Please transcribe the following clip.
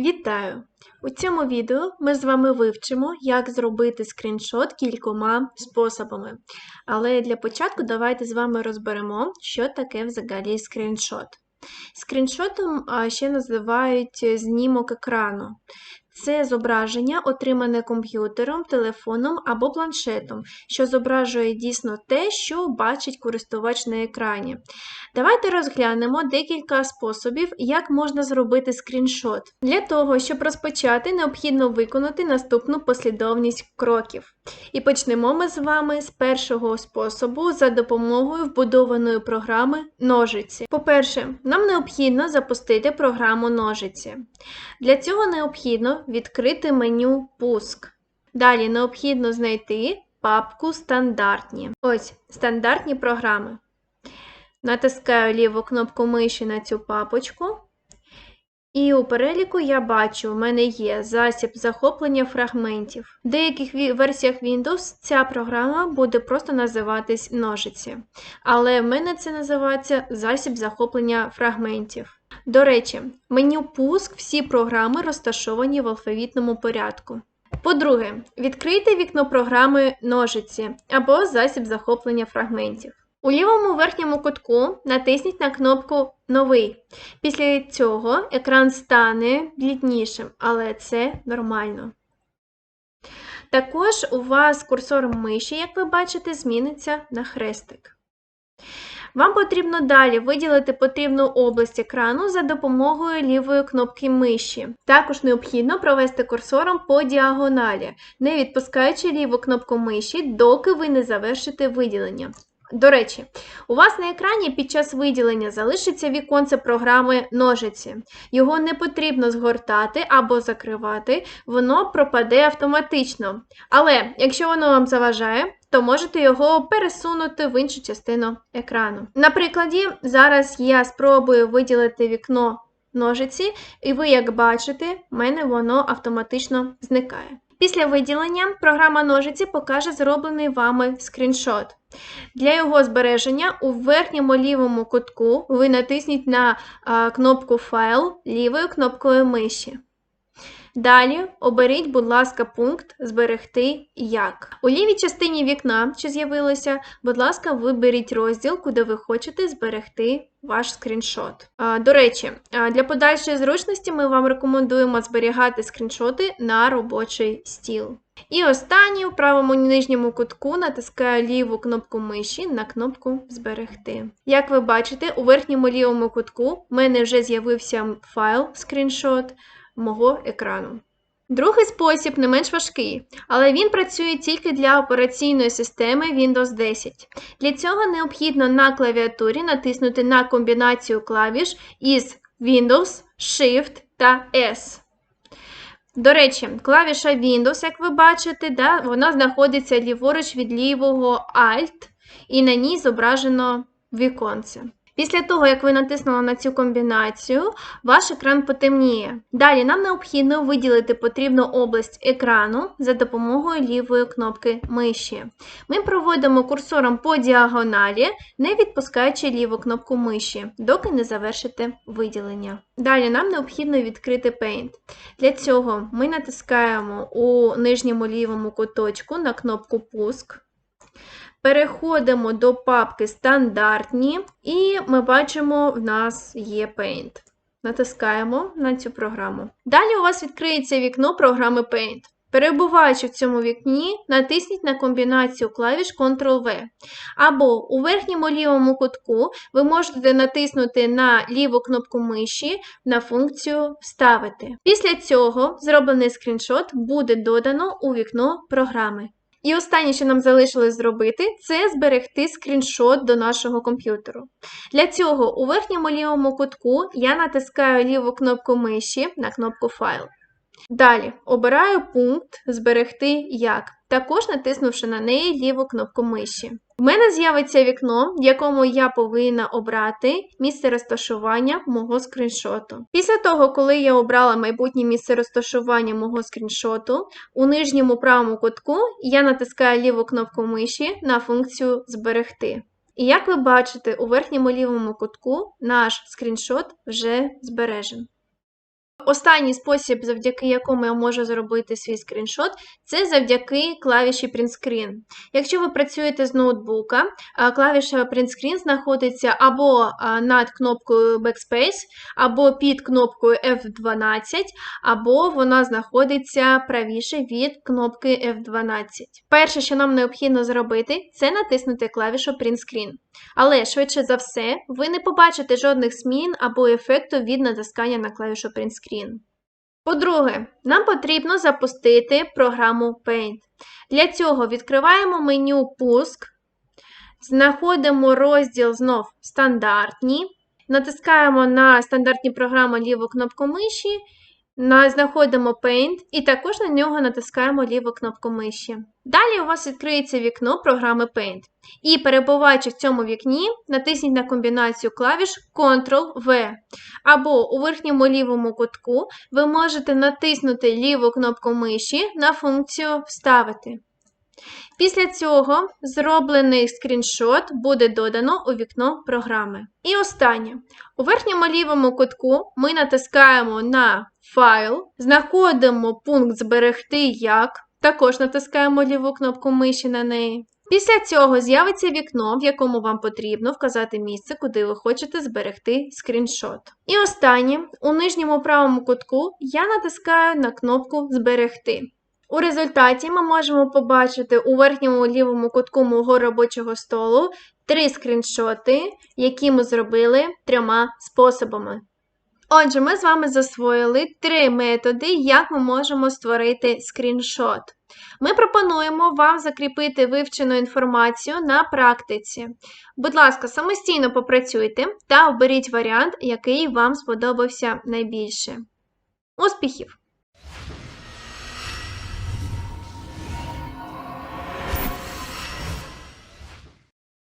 Вітаю! У цьому відео ми з вами вивчимо, як зробити скріншот кількома способами. Але для початку давайте з вами розберемо, що таке взагалі скріншот. Скріншотом ще називають знімок екрану. Це зображення, отримане комп'ютером, телефоном або планшетом, що зображує дійсно те, що бачить користувач на екрані. Давайте розглянемо декілька способів, як можна зробити скріншот. Для того, щоб розпочати, необхідно виконати наступну послідовність кроків. І почнемо ми з вами з першого способу за допомогою вбудованої програми ножиці. По-перше, нам необхідно запустити програму ножиці. Для цього необхідно відкрити меню Пуск. Далі необхідно знайти папку Стандартні. Ось стандартні програми. Натискаю ліву кнопку миші на цю папочку. І у переліку я бачу, в мене є засіб захоплення фрагментів. В деяких версіях Windows ця програма буде просто називатись ножиці. Але в мене це називається засіб захоплення фрагментів. До речі, меню Пуск всі програми розташовані в алфавітному порядку. По-друге, відкрийте вікно програми ножиці або засіб захоплення фрагментів. У лівому верхньому кутку натисніть на кнопку Новий. Після цього екран стане бліднішим, але це нормально. Також у вас курсор миші, як ви бачите, зміниться на хрестик. Вам потрібно далі виділити потрібну область екрану за допомогою лівої кнопки миші. Також необхідно провести курсором по діагоналі, не відпускаючи ліву кнопку миші, доки ви не завершите виділення. До речі, у вас на екрані під час виділення залишиться віконце програми ножиці. Його не потрібно згортати або закривати, воно пропаде автоматично. Але якщо воно вам заважає, то можете його пересунути в іншу частину екрану. На прикладі, зараз я спробую виділити вікно ножиці, і ви, як бачите, в мене воно автоматично зникає. Після виділення програма ножиці покаже зроблений вами скріншот. Для його збереження у верхньому лівому кутку ви натисніть на кнопку Файл лівою кнопкою миші. Далі оберіть, будь ласка, пункт Зберегти як. У лівій частині вікна, що з'явилося, будь ласка, виберіть розділ, куди ви хочете зберегти ваш скріншот. До речі, для подальшої зручності ми вам рекомендуємо зберігати скріншоти на робочий стіл. І останнє у правому нижньому кутку натискаю ліву кнопку миші на кнопку Зберегти. Як ви бачите, у верхньому лівому кутку в мене вже з'явився файл скріншот мого екрану. Другий спосіб не менш важкий, але він працює тільки для операційної системи Windows 10. Для цього необхідно на клавіатурі натиснути на комбінацію клавіш із Windows, Shift та S. До речі, клавіша Windows, як ви бачите, да, вона знаходиться ліворуч від лівого Alt, і на ній зображено віконце. Після того, як ви натиснули на цю комбінацію, ваш екран потемніє. Далі нам необхідно виділити потрібну область екрану за допомогою лівої кнопки миші. Ми проводимо курсором по діагоналі, не відпускаючи ліву кнопку миші, доки не завершите виділення. Далі нам необхідно відкрити Paint. Для цього ми натискаємо у нижньому лівому куточку на кнопку Пуск. Переходимо до папки Стандартні, і ми бачимо, в нас є Paint. Натискаємо на цю програму. Далі у вас відкриється вікно програми Paint. Перебуваючи в цьому вікні, натисніть на комбінацію клавіш Ctrl-V. Або у верхньому лівому кутку ви можете натиснути на ліву кнопку миші на функцію Вставити. Після цього зроблений скріншот буде додано у вікно програми. І останнє, що нам залишилось зробити, це зберегти скріншот до нашого комп'ютеру. Для цього у верхньому лівому кутку я натискаю ліву кнопку миші на кнопку Файл. Далі обираю пункт Зберегти як, також натиснувши на неї ліву кнопку миші. У мене з'явиться вікно, в якому я повинна обрати місце розташування мого скріншоту. Після того, коли я обрала майбутнє місце розташування мого скріншоту, у нижньому правому кутку я натискаю ліву кнопку миші на функцію Зберегти. І як ви бачите, у верхньому лівому кутку наш скріншот вже збережен. Останній спосіб, завдяки якому я можу зробити свій скріншот, це завдяки клавіші Print Screen. Якщо ви працюєте з ноутбука, клавіша Print Screen знаходиться або над кнопкою Backspace, або під кнопкою F12, або вона знаходиться правіше від кнопки F12. Перше, що нам необхідно зробити, це натиснути клавішу Print Screen. Але швидше за все, ви не побачите жодних змін або ефекту від натискання на клавішу Print Screen. По-друге, нам потрібно запустити програму Paint. Для цього відкриваємо меню Пуск, знаходимо розділ знов Стандартні, натискаємо на стандартні програми ліву кнопку миші, знаходимо Paint і також на нього натискаємо ліву кнопку миші. Далі у вас відкриється вікно програми Paint. І перебуваючи в цьому вікні, натисніть на комбінацію клавіш Ctrl-V. Або у верхньому лівому кутку ви можете натиснути ліву кнопку миші на функцію Вставити. Після цього зроблений скріншот буде додано у вікно програми. І останнє. У верхньому лівому кутку ми натискаємо на Файл, знаходимо пункт Зберегти як, також натискаємо ліву кнопку миші на неї. Після цього з'явиться вікно, в якому вам потрібно вказати місце, куди ви хочете зберегти скріншот. І останнє, у нижньому правому кутку я натискаю на кнопку Зберегти. У результаті ми можемо побачити у верхньому лівому кутку мого робочого столу три скріншоти, які ми зробили трьома способами. Отже, ми з вами засвоїли три методи, як ми можемо створити скріншот. Ми пропонуємо вам закріпити вивчену інформацію на практиці. Будь ласка, самостійно попрацюйте та оберіть варіант, який вам сподобався найбільше. Успіхів!